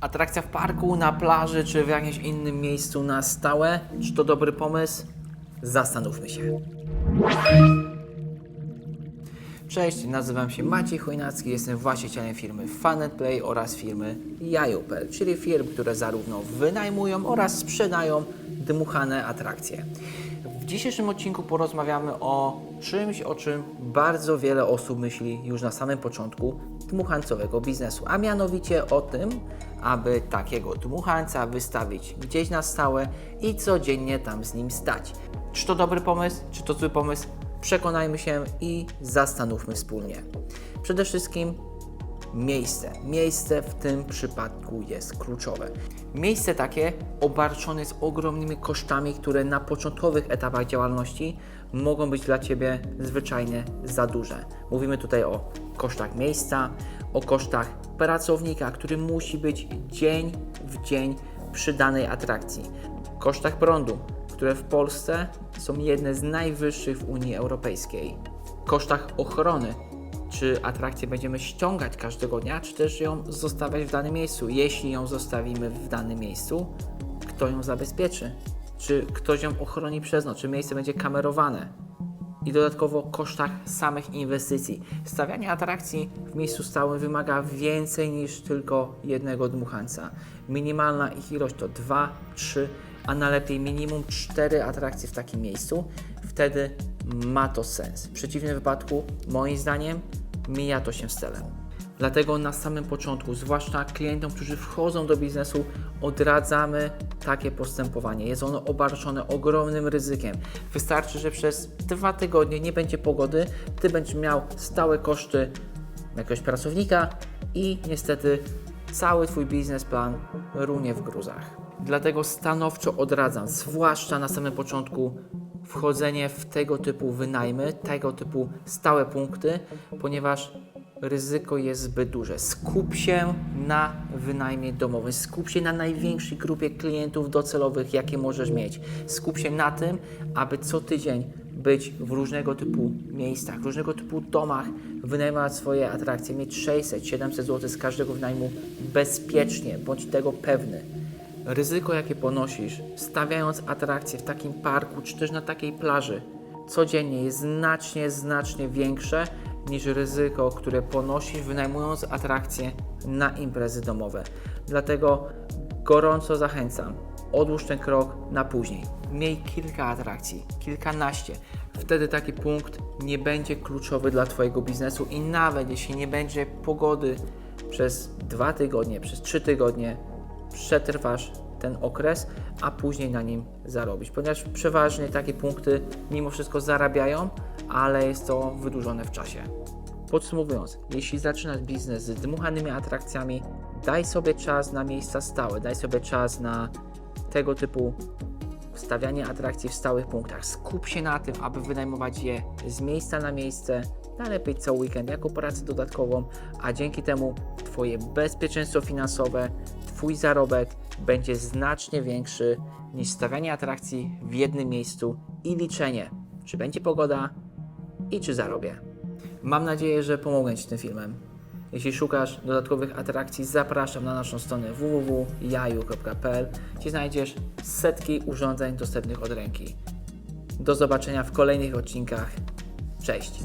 Atrakcja w parku, na plaży czy w jakimś innym miejscu na stałe? Czy to dobry pomysł? Zastanówmy się. Cześć, nazywam się Maciej Chojnacki, jestem właścicielem firmy Fun Play oraz firmy Jajupel, czyli firm, które zarówno wynajmują oraz sprzedają dmuchane atrakcje. W dzisiejszym odcinku porozmawiamy o czymś, o czym bardzo wiele osób myśli już na samym początku dmuchańcowego biznesu, a mianowicie o tym, aby takiego dmuchańca wystawić gdzieś na stałe i codziennie tam z nim stać. Czy to dobry pomysł, czy to zły pomysł? Przekonajmy się i zastanówmy wspólnie. Przede wszystkim miejsce. Miejsce w tym przypadku jest kluczowe. Miejsce takie obarczone jest ogromnymi kosztami, które na początkowych etapach działalności mogą być dla Ciebie zwyczajnie za duże. Mówimy tutaj o kosztach miejsca, o kosztach pracownika, który musi być dzień w dzień przy danej atrakcji, kosztach prądu, które w Polsce są jedne z najwyższych w Unii Europejskiej, kosztach ochrony, czy atrakcję będziemy ściągać każdego dnia, czy też ją zostawiać w danym miejscu. Jeśli ją zostawimy w danym miejscu, kto ją zabezpieczy? Czy ktoś ją ochroni przez noc? Czy miejsce będzie kamerowane? I dodatkowo kosztach samych inwestycji. Stawianie atrakcji w miejscu stałym wymaga więcej niż tylko jednego dmuchańca. Minimalna ich ilość to 2, 3, a najlepiej minimum 4 atrakcje w takim miejscu. Wtedy ma to sens. W przeciwnym wypadku, moim zdaniem, mija to się z celem. Dlatego na samym początku, zwłaszcza klientom, którzy wchodzą do biznesu, odradzamy takie postępowanie. Jest ono obarczone ogromnym ryzykiem. Wystarczy, że przez dwa tygodnie nie będzie pogody, ty będziesz miał stałe koszty jakiegoś pracownika i niestety cały twój biznesplan runie w gruzach. Dlatego stanowczo odradzam, zwłaszcza na samym początku, wchodzenie w tego typu wynajmy, tego typu stałe punkty, ponieważ ryzyko jest zbyt duże. Skup się na wynajmie domowym, skup się na największej grupie klientów docelowych, jakie możesz mieć. Skup się na tym, aby co tydzień być w różnego typu miejscach, w różnego typu domach, wynajmować swoje atrakcje, mieć 600-700 zł z każdego wynajmu bezpiecznie, bądź tego pewny. Ryzyko, jakie ponosisz, stawiając atrakcję w takim parku czy też na takiej plaży codziennie jest znacznie, znacznie większe niż ryzyko, które ponosisz wynajmując atrakcje na imprezy domowe. Dlatego gorąco zachęcam, odłóż ten krok na później. Miej kilka atrakcji, kilkanaście. Wtedy taki punkt nie będzie kluczowy dla Twojego biznesu i nawet jeśli nie będzie pogody przez dwa tygodnie, przez trzy tygodnie, przetrwasz ten okres, a później na nim zarobisz. Ponieważ przeważnie takie punkty mimo wszystko zarabiają, ale jest to wydłużone w czasie. Podsumowując, jeśli zaczynasz biznes z dmuchanymi atrakcjami, daj sobie czas na miejsca stałe, daj sobie czas na tego typu stawianie atrakcji w stałych punktach. Skup się na tym, aby wynajmować je z miejsca na miejsce, najlepiej co weekend jako pracę dodatkową, a dzięki temu Twoje bezpieczeństwo finansowe, Twój zarobek będzie znacznie większy niż stawianie atrakcji w jednym miejscu i liczenie, czy będzie pogoda i czy zarobię. Mam nadzieję, że pomogę Ci tym filmem. Jeśli szukasz dodatkowych atrakcji, zapraszam na naszą stronę www.jaju.pl, gdzie znajdziesz setki urządzeń dostępnych od ręki. Do zobaczenia w kolejnych odcinkach. Cześć!